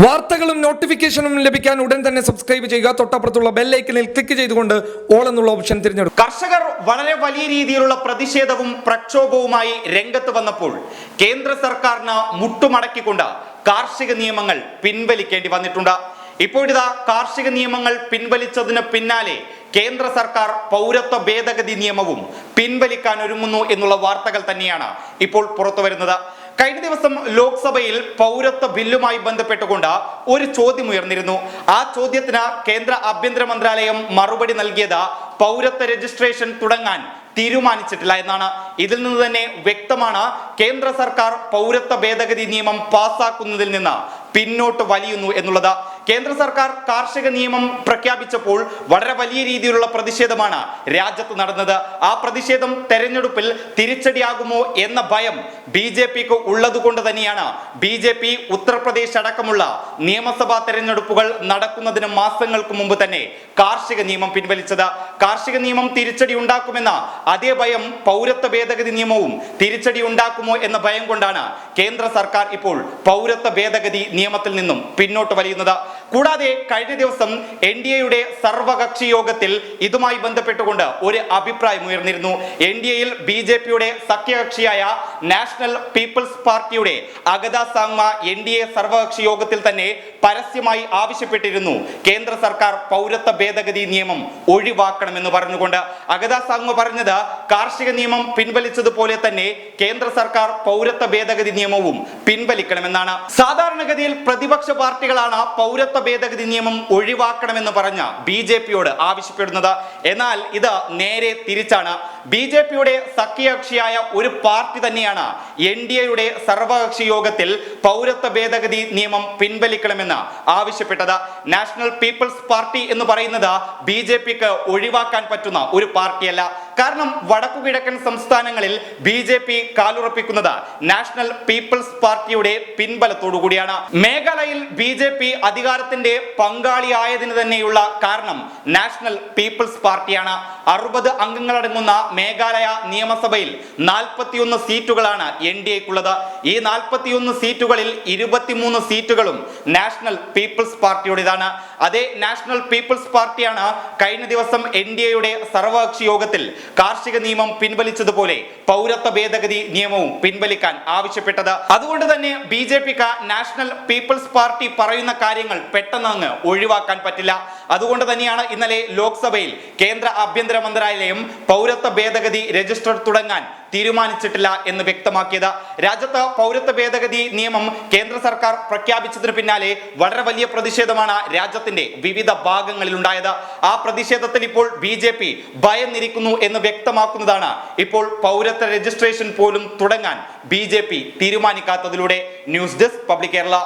വാർത്തകളും നോട്ടിഫിക്കേഷനും ലഭിക്കാൻ ഉടൻ തന്നെ സബ്സ്ക്രൈബ് ചെയ്യുക. തൊട്ടപ്പുറത്തുള്ള ബെല്ലൈക്കനിൽ ക്ലിക്ക് ചെയ്തുകൊണ്ട് ഓൾ എന്നുള്ള ഓപ്ഷൻ തിരഞ്ഞെടുക്കും കർഷകർ വളരെ വലിയ രീതിയിലുള്ള പ്രതിഷേധവും പ്രക്ഷോഭവുമായി രംഗത്ത് വന്നപ്പോൾ കേന്ദ്ര സർക്കാരിന് മുട്ടുമടക്കിക്കൊണ്ട് കാർഷിക നിയമങ്ങൾ പിൻവലിക്കേണ്ടി വന്നിട്ടുണ്ട്. ഇപ്പോഴിതാ കാർഷിക നിയമങ്ങൾ പിൻവലിച്ചതിന് പിന്നാലെ കേന്ദ്ര സർക്കാർ പൗരത്വ ഭേദഗതി നിയമവും പിൻവലിക്കാൻ ഒരുങ്ങുന്നു എന്നുള്ള വാർത്തകൾ തന്നെയാണ് ഇപ്പോൾ പുറത്തു വരുന്നത് കഴിഞ്ഞ ദിവസം ലോക്സഭയിൽ പൗരത്വ ബില്ലുമായി ബന്ധപ്പെട്ടുകൊണ്ട് ഒരു ചോദ്യം ഉയർന്നിരുന്നു. ആ ചോദ്യത്തിന് കേന്ദ്ര ആഭ്യന്തര മന്ത്രാലയം മറുപടി നൽകിയത് പൗരത്വ രജിസ്ട്രേഷൻ തുടങ്ങാൻ തീരുമാനിച്ചിട്ടില്ല എന്നാണ്. ഇതിൽ നിന്ന് തന്നെ വ്യക്തമാണ് കേന്ദ്ര സർക്കാർ പൗരത്വ ഭേദഗതി നിയമം പാസാക്കുന്നതിൽ നിന്ന് പിന്നോട്ട് വലിയുന്നു എന്നുള്ളത്. കേന്ദ്ര സർക്കാർ കാർഷിക നിയമം പ്രഖ്യാപിച്ചപ്പോൾ വളരെ വലിയ രീതിയിലുള്ള പ്രതിഷേധമാണ് രാജ്യത്ത് നടന്നത്. ആ പ്രതിഷേധം തെരഞ്ഞെടുപ്പിൽ തിരിച്ചടിയാകുമോ എന്ന ഭയം ബി ജെ പിക്ക് ഉള്ളതുകൊണ്ട് തന്നെയാണ് ബി ജെ പി ഉത്തർപ്രദേശ് അടക്കമുള്ള നിയമസഭാ തെരഞ്ഞെടുപ്പുകൾ നടക്കുന്നതിന് മാസങ്ങൾക്ക് മുമ്പ് തന്നെ കാർഷിക നിയമം പിൻവലിച്ചത്. കാർഷിക നിയമം തിരിച്ചടി ഉണ്ടാക്കുമെന്ന അതേ ഭയം പൗരത്വ ഭേദഗതി നിയമവും തിരിച്ചടി ഉണ്ടാക്കുമോ എന്ന ഭയം കൊണ്ടാണ് കേന്ദ്ര സർക്കാർ ഇപ്പോൾ പൗരത്വ ഭേദഗതി നിയമത്തിൽ നിന്നും പിന്നോട്ട് വലിയുന്നത്. കൂടാതെ കഴിഞ്ഞ ദിവസം എൻ ഡി എയുടെ സർവകക്ഷി യോഗത്തിൽ ഇതുമായി ബന്ധപ്പെട്ടുകൊണ്ട് ഒരു അഭിപ്രായം ഉയർന്നിരുന്നു. എൻ ഡി എയിൽ ബി ജെ പിയുടെ സഖ്യകക്ഷിയായ നാഷണൽ പീപ്പിൾസ് പാർട്ടിയുടെ Agatha Sangma N D A സർവകക്ഷി യോഗത്തിൽ തന്നെ പരസ്യമായി ആവശ്യപ്പെട്ടിരുന്നു. കേന്ദ്ര സർക്കാർ പൗരത്വ ഭേദഗതി നിയമം ഒഴിവാക്കണമെന്ന് പറഞ്ഞുകൊണ്ട്. അഗത സാങ്മ പറഞ്ഞത് കാർഷിക നിയമം പിൻവലിച്ചതുപോലെ തന്നെ കേന്ദ്ര സർക്കാർ പൗരത്വ ഭേദഗതി നിയമവും പിൻവലിക്കണമെന്നാണ്. സാധാരണഗതിയിൽ പ്രതിപക്ഷ പാർട്ടികളാണ് പൗരത്വ ഭേദഗതി നിയമം ഒഴിവാക്കണമെന്ന് പറഞ്ഞ ബി ജെ പിയോട് ആവശ്യപ്പെടുന്നത്. എന്നാൽ ഇത് നേരെ തിരിച്ചാണ്. ബി ജെ പിയുടെ സഖ്യകക്ഷിയായ ഒരു പാർട്ടി തന്നെയാണ് എൻ ഡി എയുടെ സർവകക്ഷി യോഗത്തിൽ പൗരത്വ ഭേദഗതി നിയമം പിൻവലിക്കണമെന്ന് ആവശ്യപ്പെട്ടത്. നാഷണൽ പീപ്പിൾസ് പാർട്ടി എന്ന് പറയുന്നത് ബി ജെ പിക്ക് ഒഴിവാക്കാൻ പറ്റുന്ന ഒരു പാർട്ടിയല്ല. കാരണം വടക്കു കിഴക്കൻ സംസ്ഥാനങ്ങളിൽ ബി ജെ പി കാലുറപ്പിക്കുന്നത് നാഷണൽ പീപ്പിൾസ് പാർട്ടിയുടെ പിൻബലത്തോടു കൂടിയാണ്. മേഘാലയയിൽ ബി ജെ പി അധികാരത്തിന്റെ പങ്കാളിയായതിന് തന്നെയുള്ള കാരണം നാഷണൽ പീപ്പിൾസ് പാർട്ടിയാണ്. അറുപത് അംഗങ്ങളടങ്ങുന്ന മേഘാലയ നിയമസഭയിൽ നാൽപ്പത്തിയൊന്ന് സീറ്റുകളാണ് എൻ ഡി എക്കുള്ളത്. ഈ നാൽപ്പത്തിയൊന്ന് സീറ്റുകളിൽ ഇരുപത്തിമൂന്ന് സീറ്റുകളും നാഷണൽ പീപ്പിൾസ് പാർട്ടിയുടേതാണ്. അതേ നാഷണൽ പീപ്പിൾസ് പാർട്ടിയാണ് കഴിഞ്ഞ ദിവസം എൻ ഡി എയുടെ സർവകക്ഷി യോഗത്തിൽ കാർഷിക നിയമം പിൻവലിച്ചതുപോലെ പൗരത്വ ഭേദഗതി നിയമവും പിൻവലിക്കാൻ ആവശ്യപ്പെട്ടത്. അതുകൊണ്ട് തന്നെ ബി നാഷണൽ പീപ്പിൾസ് പാർട്ടി പറയുന്ന കാര്യങ്ങൾ പെട്ടെന്ന് ഒഴിവാക്കാൻ പറ്റില്ല. അതുകൊണ്ട് തന്നെയാണ് ഇന്നലെ ലോക്സഭയിൽ കേന്ദ്ര ആഭ്യന്തര മന്ത്രാലയം പൗരത്വ ഭേദഗതി രജിസ്റ്റർ തുടങ്ങാൻ തീരുമാനിച്ചിട്ടില്ല എന്ന് വ്യക്തമാക്കിയത്. രാജ്യത്ത് പൗരത്വ ഭേദഗതി നിയമം കേന്ദ്ര സർക്കാർ പ്രഖ്യാപിച്ചതിന് പിന്നാലെ വളരെ വലിയ പ്രതിഷേധമാണ് രാജ്യത്തിന്റെ വിവിധ ഭാഗങ്ങളിൽ ഉണ്ടായത് ആ പ്രതിഷേധത്തിൽ ഇപ്പോൾ ബി ജെ പി ഭയന്നിരിക്കുന്നു എന്ന് വ്യക്തമാക്കുന്നതാണ് ഇപ്പോൾ പൗരത്വ രജിസ്ട്രേഷൻ പോലും തുടങ്ങാൻ ബി തീരുമാനിക്കാത്തതിലൂടെ. News desk public Kerala.